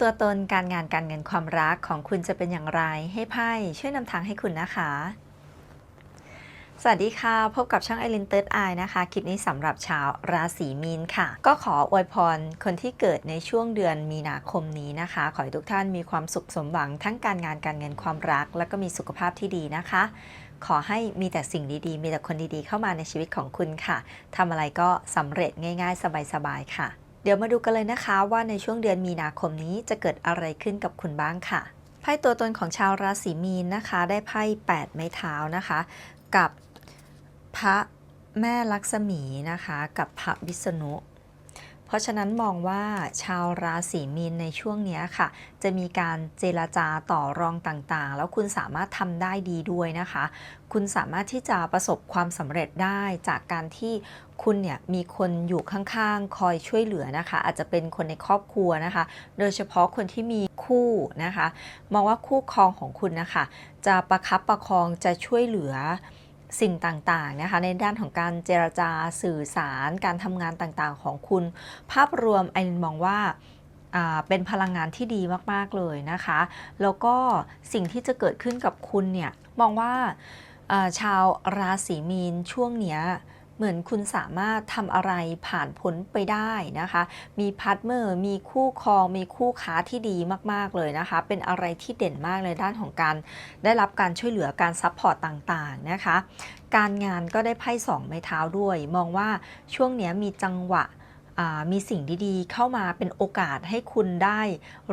ตัวตนการงานการเงินความรักของคุณจะเป็นอย่างไรให้ไพ่ช่วยนำทางให้คุณนะคะ สวัสดีค่ะ พบกับช่องไอรินเติร์ดไอนะคะ คลิปนี้สำหรับชาวราศีมีนค่ะ ก็ขออวยพรคนที่เกิดในช่วงเดือนมีนาคมนี้นะคะ ขอให้ทุกท่านมีความสุขสมหวังทั้งการงานการเงินความรัก แล้วก็มีสุขภาพที่ดีนะคะ ขอให้มีแต่สิ่งดีๆ มีแต่คนดีๆ เข้ามาในชีวิตของคุณค่ะทำอะไรก็สำเร็จง่าย ๆ สบายๆค่ะ เดี๋ยวมาดูกันเลยนะคะว่าในช่วงเดือนมีนาคมนี้จะเกิดอะไรขึ้นกับคุณบ้างค่ะไพ่ตัวตนของชาวราศีมีนนะคะ ได้ไพ่8ไม้เท้านะคะ กับพระแม่ลักษมีนะคะ กับพระวิษณุ เพราะฉะนั้นมองว่าชาวราศีมีนในช่วงนี้ค่ะ จะมีการเจรจาต่อรองต่างๆ แล้วคุณสามารถทำได้ดีด้วยนะคะ คุณสามารถที่จะประสบความสำเร็จได้จากการที่คุณเนี่ยมีคนอยู่ข้างๆ คอยช่วยเหลือนะคะ อาจจะเป็นคนในครอบครัวนะคะ โดยเฉพาะคนที่มีคู่นะคะ มองว่าคู่ครองของคุณนะคะ จะประคับประคองจะช่วยเหลือ สิ่งต่างๆนะคะในด้านของการเจรจาสื่อสาร การทำงานต่างๆของคุณ ภาพรวมไอรินมองว่าเป็นพลังงานที่ดีมากๆเลยนะคะ แล้วก็สิ่งที่จะเกิดขึ้นกับคุณเนี่ยมองว่าอ่าชาวราศีมีนช่วงเนี้ย เหมือนคุณสามารถทำอะไรผ่านพ้นไปได้นะคะ มีพาร์ทเมอร์มีคู่ครองมีคู่ค้าที่ดีมากๆเลยนะคะ เป็นอะไรที่เด่นมากในด้านของการได้รับการช่วยเหลือการซัพพอร์ตต่างๆนะคะ การงานก็ได้ไพ่สองไม้เท้าด้วย มองว่าช่วงนี้มีจังหวะ มีสิ่งดีๆ เข้ามาเป็นโอกาสให้คุณได้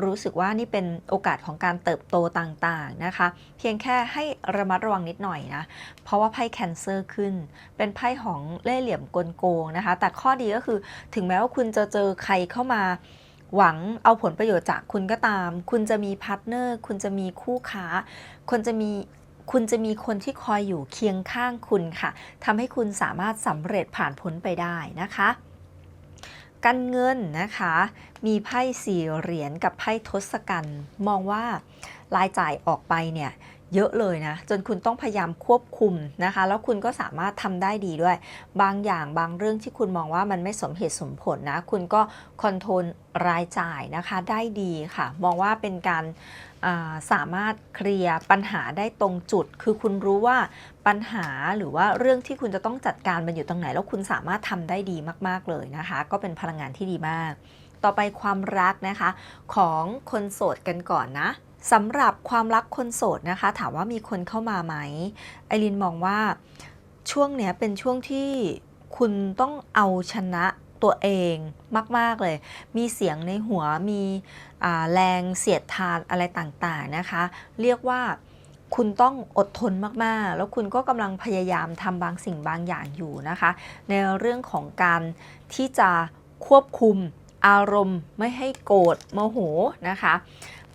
รู้สึกว่านี่เป็นโอกาสของการเติบโตต่างๆนะคะ เพียงแค่ให้ระมัดระวังนิดหน่อยนะ เพราะว่าไพ่แคนเซอร์ขึ้น เป็นไพ่ของเล่ห์เหลี่ยมกลโกงนะคะ แต่ข้อดีก็คือถึงแม้ว่าคุณจะเจอใครเข้ามาหวังเอาผลประโยชน์จากคุณก็ตาม คุณจะมีพาร์ทเนอร์ คุณจะมีคู่ค้า คนจะมีคุณจะมีคนที่คอยอยู่เคียงข้างคุณค่ะทำให้คุณสามารถสำเร็จผ่านพ้นไปได้นะคะ การเงินนะคะ มีไพ่สี่เหรียญกับไพ่ทศกัณฐ์มองว่ารายจ่ายออกไปเนี่ย เยอะเลยนะ จนคุณต้องพยายามควบคุมนะคะ แล้วคุณก็สามารถทำได้ดีด้วย บางอย่างบางเรื่องที่คุณมองว่ามันไม่สมเหตุสมผลนะ คุณก็คอนโทรลรายจ่ายนะคะได้ดีค่ะ มองว่าเป็นการาสามารถเคลียร์ปัญหาได้ตรงจุด คือคุณรู้ว่าปัญหาหรือว่าเรื่องที่คุณจะต้องจัดการมันอยู่ตรงไหน แล้วคุณสามารถทำได้ดีมาก ๆเลยนะคะ ก็เป็นพลังงานที่ดีมาก ต่อไปความรักนะคะของคนโสดกันก่อนนะ สำหรับความรักคนโสดนะคะ ถามว่ามีคนเข้ามาไหมไอรินมองว่าช่วงเนี้ยเป็นช่วงที่คุณต้องเอาชนะตัวเองมาก ๆ เลย มีเสียงในหัว มีแรงเสียดทานอะไรต่าง ๆ นะคะ เรียกว่าคุณต้องอดทนมาก ๆ แล้วคุณก็กำลังพยายามทำบางสิ่งบางอย่างอยู่นะคะ ในเรื่องของการที่จะควบคุมอารมณ์ไม่ให้โกรธโมโหนะคะ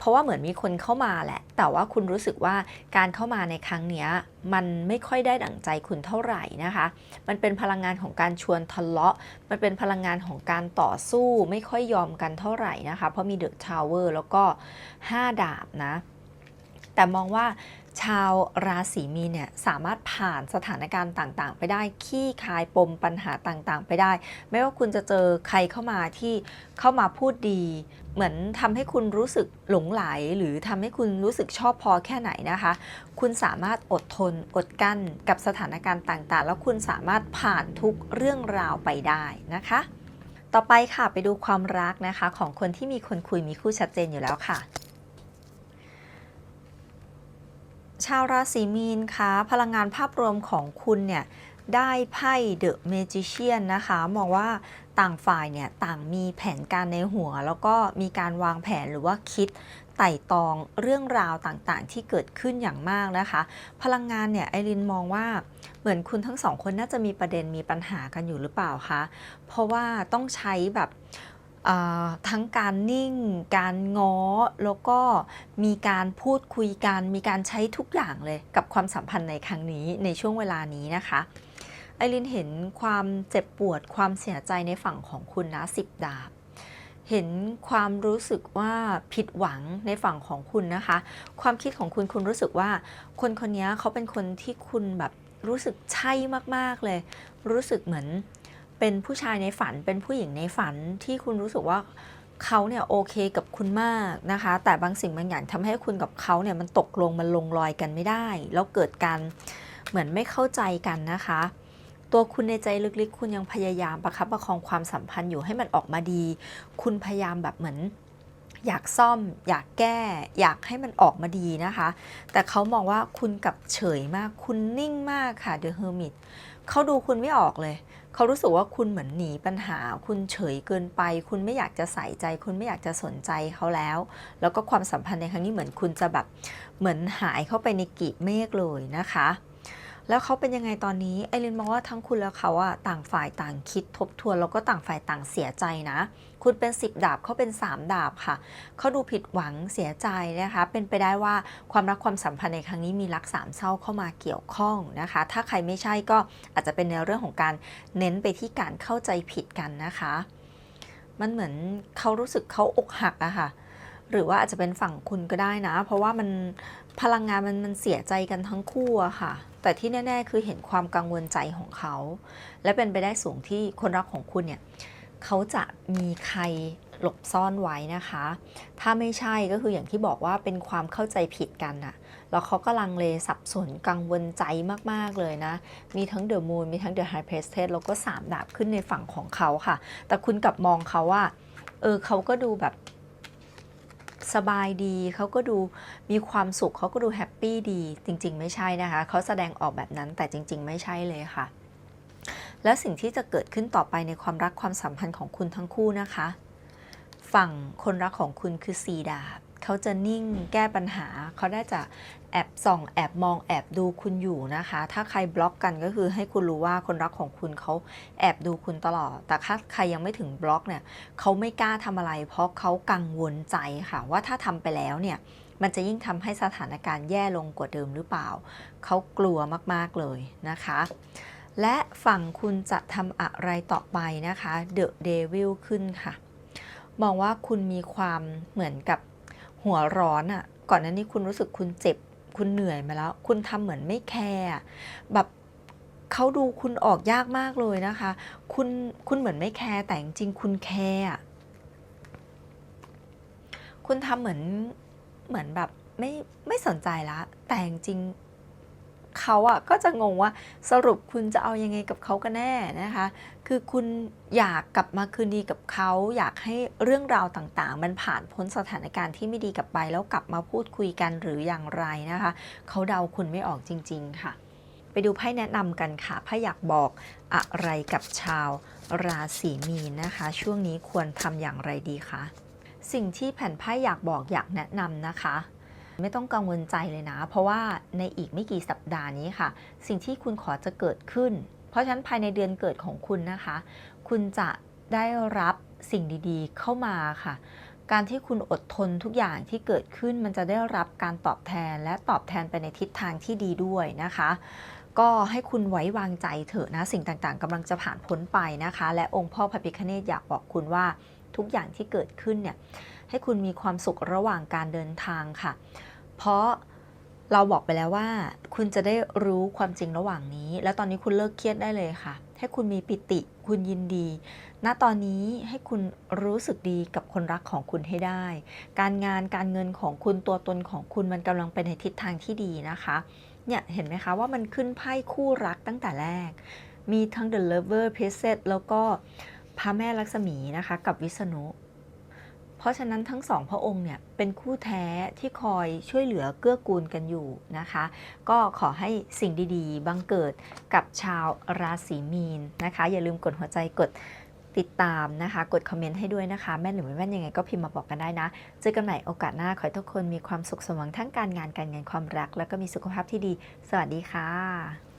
เพราะว่าเหมือนมีคนเข้ามาแหละ แต่ว่าคุณรู้สึกว่าการเข้ามาในครั้งนี้มันไม่ค่อยได้ดั่งใจคุณเท่าไหร่นะคะ มันเป็นพลังงานของการชวนทะเลาะ มันเป็นพลังงานของการต่อสู้ไม่ค่อยยอมกันเท่าไหร่นะคะ เพราะมีเดอะทาวเวอร์แล้วก็ 5 ดาบนะ แต่มองว่าชาวราศีมีนเนี่ยสามารถผ่านสถานการณ์ต่างๆ ไปได้ขี้คายปมปัญหาต่างๆ ไปได้ ไม่ว่าคุณจะเจอใครเข้ามาที่เข้ามาพูดดี เหมือนทำให้คุณรู้สึกหลงไหล หรือทำให้คุณรู้สึกชอบพอแค่ไหนนะคะ คุณสามารถอดทนอดกั้นกับสถานการณ์ต่างๆ แล้วคุณสามารถผ่านทุกเรื่องราวไปได้นะคะ ต่อไปค่ะไปดูความรักนะคะ ของคนที่มีคนคุยมีคู่ชัดเจนอยู่แล้วค่ะชาวราศีมีนคะพลังงานภาพรวมของคุณเนี่ย ได้ไพ่เดอะเมจิเชียนนะคะมองว่าต่างฝ่ายเนี่ยต่างมีแผนการในหัว แล้วก็มีการวางแผนหรือว่าคิดไต่ตองเรื่องราวต่างๆ ที่เกิดขึ้นอย่างมากนะคะ พลังงานเนี่ยไอรินมองว่าเหมือนคุณทั้งสองคนน่าจะมีประเด็นมีปัญหากันอยู่หรือเปล่าคะเพราะว่าต้องใช้แบบทั้งการนิ่ง การง้อ แล้วก็มีการพูดคุยกัน มีการใช้ทุกอย่างเลยกับความสัมพันธ์ในครั้งนี้ในช่วงเวลานี้นะคะ อรินเห็นความเจ็บปวดความเสียใจในฝั่งของคุณนะสิบดาบ เห็นความรู้สึกว่าผิดหวังในฝั่งของคุณนะคะ ความคิดของคุณคุณรู้สึกว่า คนคนนี้เขาเป็นคนที่คุณแบบรู้สึกใช่มากๆเลย รู้สึกเหมือนเป็นผู้ชายในฝันเป็นผู้หญิงในฝันที่คุณรู้สึกว่าเขาเนี่ยโอเคกับคุณมากนะคะ แต่บางสิ่งบางอย่างทำให้คุณกับเขาเนี่ยมันตกลงมันลงรอยกันไม่ได้ แล้วเกิดการเหมือนไม่เข้าใจกันนะคะ ตัวคุณในใจลึกๆ คุณยังพยายามประคับประคองความสัมพันธ์อยู่ให้มันออกมาดี คุณพยายามแบบเหมือนอยากซ่อม อยากแก้ อยากให้มันออกมาดีนะคะ แต่เขามองว่าคุณกับเฉยมาก คุณนิ่งมากค่ะเดอะเฮอร์มิตเขาดูคุณไม่ออกเลย เขารู้สึกว่าคุณเหมือนหนีปัญหา คุณเฉยเกินไป คุณไม่อยากจะใส่ใจ คุณไม่อยากจะสนใจเขาแล้ว แล้วก็ความสัมพันธ์ในครั้งนี้เหมือนคุณจะแบบเหมือนหายเข้าไปในกีบเมฆเลยนะคะ แล้วเขาเป็นยังไงตอนนี้ไอรินมองว่าทั้งคุณและเขาอะต่างฝ่ายต่างคิดทบทวนแล้วก็ต่างฝ่ายต่างเสียใจนะ คุณเป็น 10 ดาบเขาเป็น 3 ดาบค่ะเขาดูผิดหวังเสียใจนะคะ เป็นไปได้ว่าความรักความสัมพันธ์ในครั้งนี้มีรักสามเศร้าเข้ามาเกี่ยวข้องนะคะ ถ้าใครไม่ใช่ก็อาจจะเป็นในเรื่องของการเน้นไปที่การเข้าใจผิดกันนะคะ มันเหมือนเขารู้สึกเขาอกหักอะค่ะหรือว่าอาจจะเป็นฝั่งคุณก็ได้นะ เพราะว่ามันพลังงานมันมันเสียใจกันทั้งคู่อะค่ะ แต่ที่แน่ ๆ คือเห็นความกังวลใจของเขา และเป็นไปได้สูงที่คนรักของคุณเนี่ยเขาจะมีใครหลบซ่อนไว้นะคะ ถ้าไม่ใช่ก็คืออย่างที่บอกว่าเป็นความเข้าใจผิดกันน่ะ แล้วเขาก็ลังเลสับสนกังวลใจมาก ๆ เลยนะ มีทั้งเดอะมูนมีทั้งเดอะไฮเพรสเทสแล้วก็สามดาบขึ้นในฝั่งของเขาค่ะ แต่คุณกลับมองเขาว่า เออเขาก็ดูแบบ สบายดี เขาก็ดูมีความสุขเขาก็ดูแฮปปี้ดี จริง ๆ ไม่ใช่นะคะ เขาแสดงออกแบบนั้นแต่จริง ๆ ไม่ใช่เลยค่ะ แล้วสิ่งที่จะเกิดขึ้นต่อไปในความรักความสัมพันธ์ของคุณทั้งคู่นะคะ ฝั่งคนรักของคุณคือสีดาบ เขาจะนิ่งแก้ปัญหา เขาได้จะแอบส่องแอบมองแอบดูคุณอยู่นะคะ ถ้าใครบล็อกกันก็คือให้คุณรู้ว่าคนรักของคุณเขาแอบดูคุณตลอด แต่ถ้าใครยังไม่ถึงบล็อกเนี่ยเขาไม่กล้าทำอะไร เพราะเขากังวลใจค่ะ ว่าถ้าทำไปแล้วเนี่ยมันจะยิ่งทำให้สถานการณ์แย่ลงกว่าเดิมหรือเปล่า เขากลัวมากๆเลยนะคะ และฝั่งคุณจะทำอะไรต่อไปนะคะ The Devil ขึ้นค่ะ มองว่าคุณมีความเหมือนกับ หัวร้อนอะ่ะ ก่อนหน้านี้คุณรู้สึกคุณเจ็บ คุณเหนื่อยมาแล้ว คุณทำเหมือนไม่แคร์แบบเขาดูคุณออกยากมากเลยนะคะ คุณคุณเหมือนไม่แคร์แต่จริงคุณแคร์คุณทำเหมือนเหมือนแบบไม่ไม่สนใจละ แต่จริง เขาอะก็จะงงว่าสรุปคุณจะเอายังไงกับเขากันแน่นะคะ คือคุณอยากกลับมาคืนดีกับเขา อยากให้เรื่องราวต่างๆ มันผ่านพ้นสถานการณ์ที่ไม่ดีกลับไป แล้วกลับมาพูดคุยกันหรืออย่างไรนะคะ เขาเดาคุณไม่ออกจริง ๆ ค่ะ ไปดูไพ่แนะนำกันค่ะไพ่อยากบอกอะไรกับชาวราศีมีนนะคะ ช่วงนี้ควรทำอย่างไรดีคะสิ่งที่แผ่นไพ่อยากบอกอยากแนะนำนะคะ ไม่ต้องกังวลใจเลยนะ เพราะว่าในอีกไม่กี่สัปดาห์นี้ค่ะ สิ่งที่คุณขอจะเกิดขึ้น เพราะฉะนั้นภายในเดือนเกิดของคุณนะคะ คุณจะได้รับสิ่งดีๆ เข้ามาค่ะ การที่คุณอดทนทุกอย่างที่เกิดขึ้นมันจะได้รับการตอบแทนและตอบแทนไปในทิศทางที่ดีด้วยนะคะ ก็ให้คุณไว้วางใจเถอะนะ สิ่งต่างๆกำลังจะผ่านพ้นไปนะคะ และองค์พ่อพระพิฆเนศอยากบอกคุณว่าทุกอย่างที่เกิดขึ้นเนี่ยให้คุณมีความสุขระหว่างการเดินทางค่ะ เพราะเราบอกไปแล้วว่า คุณจะได้รู้ความจริงระหว่างนี้ แล้วตอนนี้คุณเลิกเครียดได้เลยค่ะ ให้คุณมีปิติ คุณยินดี ณ ตอนนี้ให้คุณรู้สึกดีกับคนรักของคุณให้ได้ การงานการเงินของคุณตัวตนของคุณมันกำลังไปในทิศทางที่ดีนะคะ เนี่ยเห็นไหมคะว่ามันขึ้นไพ่คู่รักตั้งแต่แรก มีทั้ง The Lover Princess แล้วก็พระแม่ลักษมีนะคะ กับวิษณุ เพราะฉะนั้นทั้งสองพระองค์เนี่ยเป็นคู่แท้ที่คอยช่วยเหลือเกื้อกูลกันอยู่นะคะ ก็ขอให้สิ่งดีๆ บังเกิดกับชาวราศีมีนนะคะ อย่าลืมกดหัวใจกดติดตามนะคะ กดคอมเมนต์ให้ด้วยนะคะ แม่นหรือไม่แม่นยังไงก็พิมพ์มาบอกกันได้นะ เจอกันใหม่โอกาสหน้า ขอให้ทุกคนมีความสุขสมหวังทั้งการงานการเงินความรัก แล้วก็มีสุขภาพที่ดี สวัสดีค่ะ